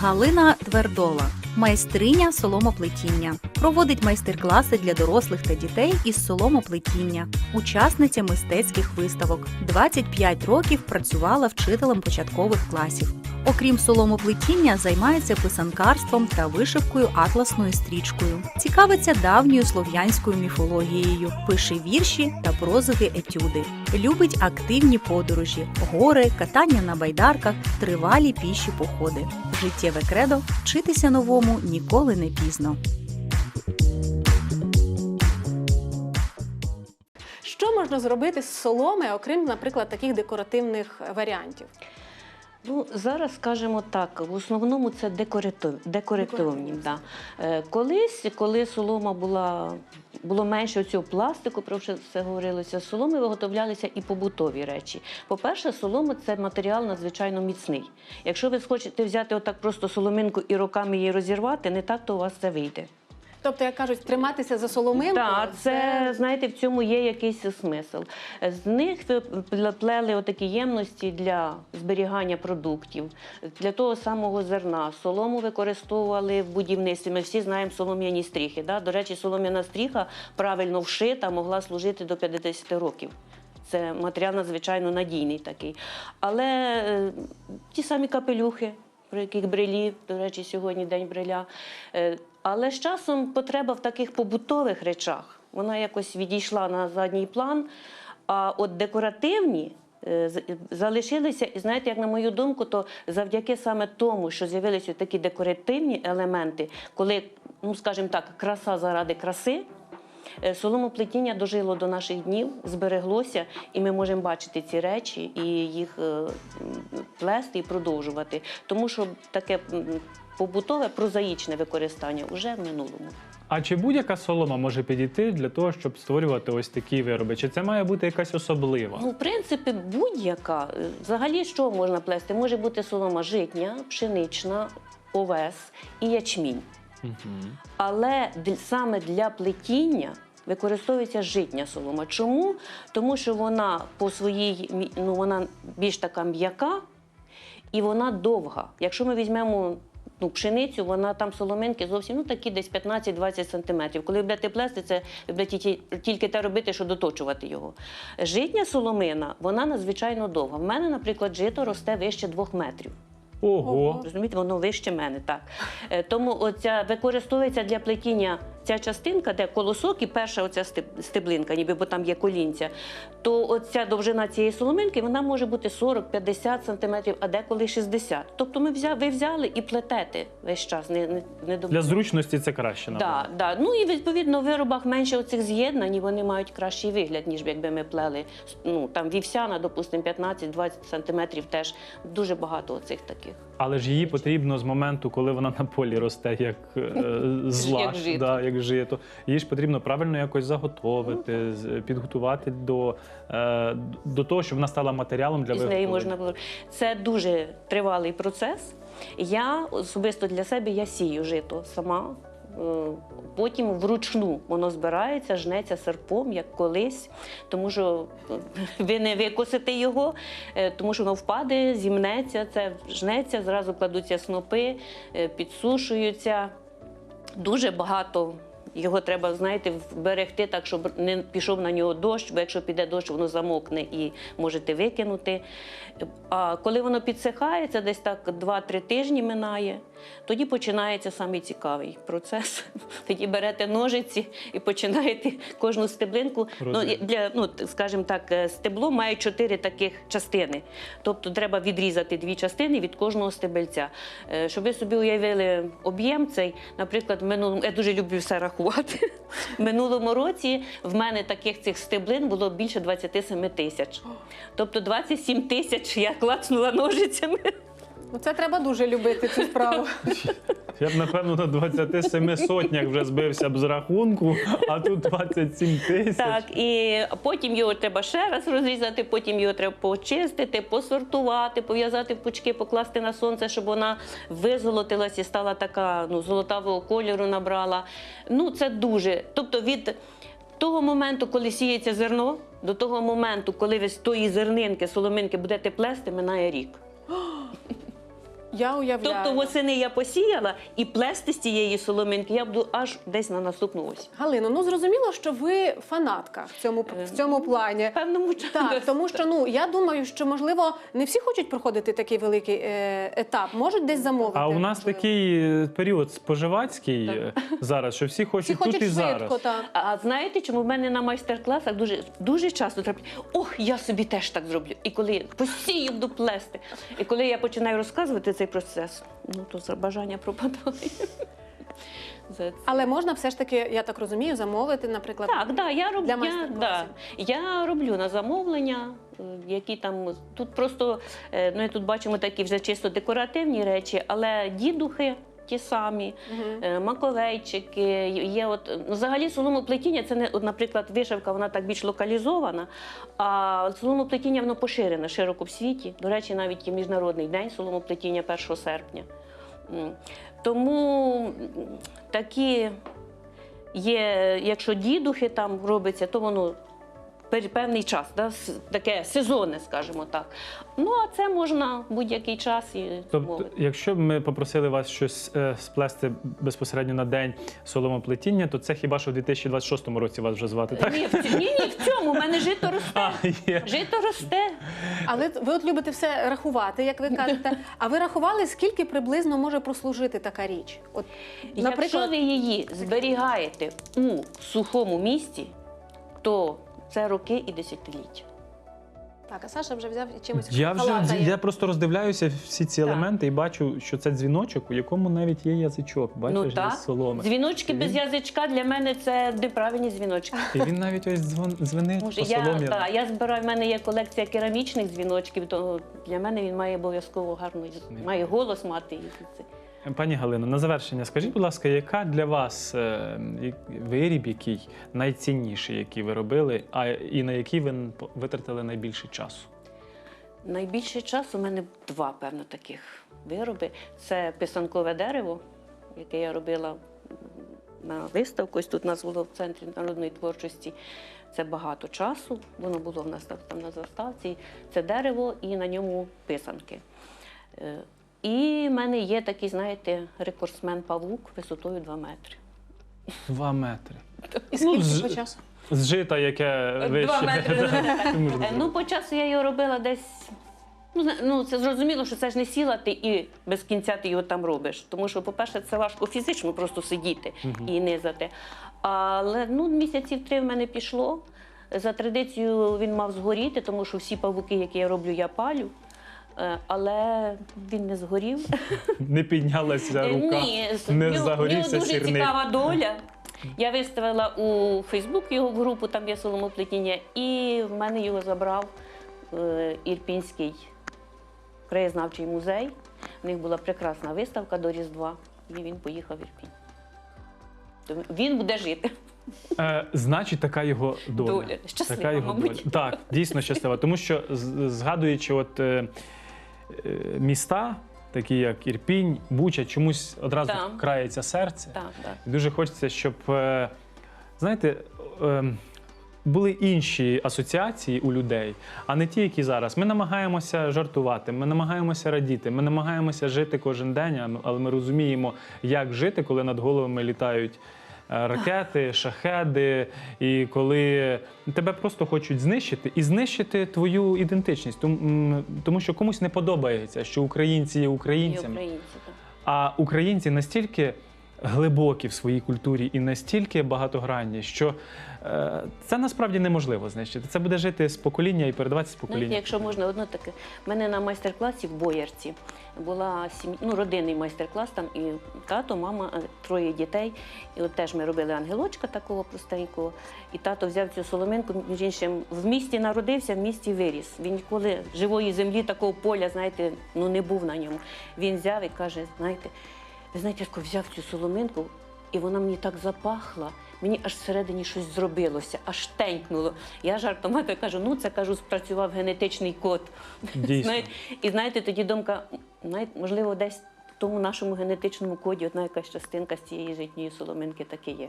Галина Твердола, майстриня соломоплетіння. Проводить майстер-класи для дорослих та дітей із соломоплетіння, учасниця мистецьких виставок. 25 років працювала вчителем початкових класів. Окрім соломоплетіння, займається писанкарством та вишивкою атласною стрічкою. Цікавиться давньою слов'янською міфологією, пише вірші та прозові етюди. Любить активні подорожі, гори, катання на байдарках, тривалі піші походи. Життєве кредо вчитися новому ніколи не пізно. Що можна зробити з соломи, окрім, наприклад, таких декоративних варіантів? Ну, зараз скажемо так, в основному це декоратив, декоративні. Да. Е, колись, коли солома була, було менше цього пластику, про що все говорилося, з соломи виготовлялися і побутові речі. По-перше, солома це матеріал надзвичайно міцний. Якщо ви схочете взяти отак просто соломинку і руками її розірвати, не так то у вас це вийде. Тобто, як кажуть, триматися за соломинку. Так, це знаєте, в цьому є якийсь смисл. З них плели отакі ємності для зберігання продуктів, для того самого зерна. Солому використовували в будівництві. Ми всі знаємо солом'яні стріхи. Да? До речі, солом'яна стріха правильно вшита, могла служити до 50 років. Це матеріал надзвичайно надійний такий. Але е, ті самі капелюхи, про яких брелі, до речі, сьогодні день бреля. Е, але з часом потреба в таких побутових речах, вона якось відійшла на задній план. А от декоративні е, залишилися, і знаєте, як на мою думку, то завдяки саме тому, що з'явилися такі декоративні елементи, коли, ну скажімо так, краса заради краси. Е, Соломоплетіння дожило до наших днів, збереглося, і ми можемо бачити ці речі і їх е, плести і продовжувати. Тому що таке побутове прозаїчне використання вже в минулому. А чи будь-яка солома може підійти для того, щоб створювати ось такі вироби? Чи це має бути якась особлива? Ну, в принципі, будь-яка. Е, Взагалі, що можна плести? Може бути солома житня, пшенична, овес і ячмінь. Але саме для плетіння використовується житня солома. Чому? Тому що вона по своїй ну, вона більш така м'яка і вона довга. Якщо ми візьмемо ну, пшеницю, вона там соломинки зовсім ну, такі десь 15-20 сантиметрів. Коли ви будете плести, це ви будете тільки те робити, що доточувати його. Житня соломина, вона надзвичайно довга. В мене, наприклад, жито росте вище двох метрів. Ого. Розумієте, воно вище мене, так. Е, Тому оця використовується для плетіння ця частинка, де колосок і перша оця стеблинка, ніби бо там є колінця, то оця довжина цієї соломинки вона може бути 40-50 сантиметрів, а деколи 60. Тобто ми взя, ви взяли і плетете весь час. Не, не, не до... Для зручності це краще. Да, да. Ну і відповідно в виробах менше оцих з'єднань, і вони мають кращий вигляд, ніж якби ми плели. Ну там вівсяна, допустимо, 15-20 сантиметрів теж дуже багато оцих таких. Але ж її потрібно з моменту, коли вона на полі росте, як е, зла, Як да, як жито. Її ж потрібно правильно якось заготовити, підготувати до, е, до того, щоб вона стала матеріалом для І з неї виготовлення. можна було. Це дуже тривалий процес. Я особисто для себе я сію жито сама. Е, Потім вручну воно збирається, жнеться серпом, як колись, тому що е, ви не викосите його, е, тому що воно впаде, зімнеться, це жнеться, зразу кладуться снопи, підсушуються. Дуже багато його треба, знаєте, вберегти так, щоб не пішов на нього дощ, бо якщо піде дощ, воно замокне і можете викинути. А коли воно підсихає, це десь так 2-3 тижні минає, тоді починається самий цікавий процес. Тоді берете ножиці і починаєте кожну стеблинку. Ну, для, ну, скажімо так, е, стебло має чотири таких частини. Тобто треба відрізати дві частини від кожного стебельця. Е, Щоб ви собі уявили об'єм цей, наприклад, минулому, я дуже люблю все рахувати. В минулому році в мене таких цих стеблин було більше 27 тисяч. Тобто 27 тисяч я клацнула ножицями. Ну це треба дуже любити цю справу. Я б, напевно, на 27 сотнях вже збився б з рахунку, а тут 27 тисяч. Так, і потім його треба ще раз розрізати, потім його треба почистити, посортувати, пов'язати в пучки, покласти на сонце, щоб вона визолотилась і стала така ну, золотавого кольору набрала. Ну, це дуже. Тобто від того моменту, коли сіється зерно, до того моменту, коли ви з тої зернинки, соломинки будете плести, минає рік. Я уявляю. Тобто восени я посіяла і плести з цієї соломинки я буду аж десь на наступну осінь. Галино, ну зрозуміло, що ви фанатка в цьому в цьому плані. Певному. Так, тому що ну я думаю, що можливо не всі хочуть проходити такий великий е, етап, можуть десь замовити. А у нас можливо. такий е, період споживацький е, зараз, що всі всі хочуть хочуть тут і швидко, зараз. так. А знаєте, чому в мене на майстер-класах дуже, дуже часто треба, ох, я собі теж так зроблю. І коли я постійно буду плести, і коли я починаю розказувати цей процес, ну то бажання пропадає. За це. Але можна все ж таки, я так розумію, замовити, наприклад. Так, да, я роблю, Для я, да, я роблю на замовлення, е, які там тут просто е, ну, тут бачимо такі вже чисто декоративні речі, але дідухи. Ті самі, е, маковейчики, є от ну, взагалі соломоплетіння, це не наприклад, вишивка, вона так більш локалізована. А соломоплетіння воно поширене широко в світі. До речі, навіть є міжнародний день соломоплетіння 1 серпня. Тому такі є, якщо дідухи там робиться, то воно певний час, да, таке сезонне, скажімо так. Ну а це можна будь-який час і Тобто, замовити. якщо б ми попросили вас щось е, сплести безпосередньо на день соломоплетіння, то це хіба що в 2026 році вас вже звати, так? Ні, в ць- ні, ні, в цьому в мене жито росте. А, є. Жито росте. Але ви от любите все рахувати, як ви кажете. А ви рахували, скільки приблизно може прослужити така річ? От, Якщо наприклад, ви її зберігаєте у сухому місці, то це роки і десятиліття. так, а Саша вже взяв і чимось Я вже халатає. я просто роздивляюся всі ці Так. елементи і бачу, що це дзвіночок, у якому навіть є язичок. Бачиш, ну так, з соломи. дзвіночки без язичка для мене це неправильні дзвіночки. І він навіть ось дзвон, дзвенить Може, по я, соломі. та, я збираю, в мене є колекція керамічних дзвіночків, то для мене він має обов'язково гарний, має голос мати. і це. Пані Галино, на завершення, скажіть, будь ласка, яка для вас е, виріб, який найцінніший, який ви робили, а і на який ви витратили найбільше часу? Найбільше часу у мене два, певно, таких вироби. Це писанкове дерево, яке я робила на виставку. Ось тут у нас було в центрі народної творчості. Це багато часу. Воно було в нас там, на заставці. Це дерево і на ньому писанки. І в мене є такий, знаєте, рекордсмен павук висотою 2 метри. Два метри. І скільки Ну, з- по часу? Зжита, яке Два вище. метри. Можна Е, Ну, по часу я його робила десь. Ну, зна- ну, це зрозуміло, що це ж не сіла ти і без кінця ти його там робиш. Тому що, по-перше, це важко фізично просто сидіти і низати. Але ну, місяців три в мене пішло. За традицією він мав згоріти, тому що всі павуки, які я роблю, я палю. Е, Але він не згорів. Не піднялася Е, рука, Ні, не в нього дуже сірник. цікава доля. Я виставила у Фейсбук його в групу, там є соломоплетіння, і в мене його забрав е, Ірпінський краєзнавчий музей. У них була прекрасна виставка до Різдва, і він поїхав в Ірпінь. Тому Він буде жити. Е, значить, така його доля. Доля. Щаслива, така його мабуть. доля. Так, дійсно щаслива. Тому що з- згадуючи от, е, міста, такі як Ірпінь, Буча, чомусь одразу Так. крається серце. Так, так. І Дуже хочеться, щоб, е, знаєте, е, були інші асоціації у людей, а не ті, які зараз. Ми намагаємося жартувати, ми намагаємося радіти, ми намагаємося жити кожен день, а але ми розуміємо, як жити, коли над головами літають. Е, Ракети, шахеди, і коли тебе просто хочуть знищити і знищити твою ідентичність, тому, що комусь не подобається, що українці є українцями. українці. Так. А українці настільки глибокі в своїй культурі і настільки багатогранні, що е, це насправді неможливо знищити. Це буде жити з покоління і передаватися з Знаєте, покоління. якщо можна одно таке. У мене на майстер-класі в Боярці була сім... ну, родинний майстер-клас, там і тато, мама, е, троє дітей. І от теж ми робили ангелочка такого простенького. І тато взяв цю соломинку, між іншим, в місті народився, в місті виріс. Він ніколи живої землі, такого поля, знаєте, ну не був на ньому. Він взяв і каже: знаєте, ви знаєте, Ярко, взяв цю соломинку, і вона мені так запахла. Мені аж всередині щось зробилося, аж тенькнуло. Я жартомато кажу, ну це кажу, спрацював генетичний код. Дійсно. І знаєте, тоді думка, можливо, десь в тому нашому генетичному коді одна якась частинка з цієї житньої соломинки таки є.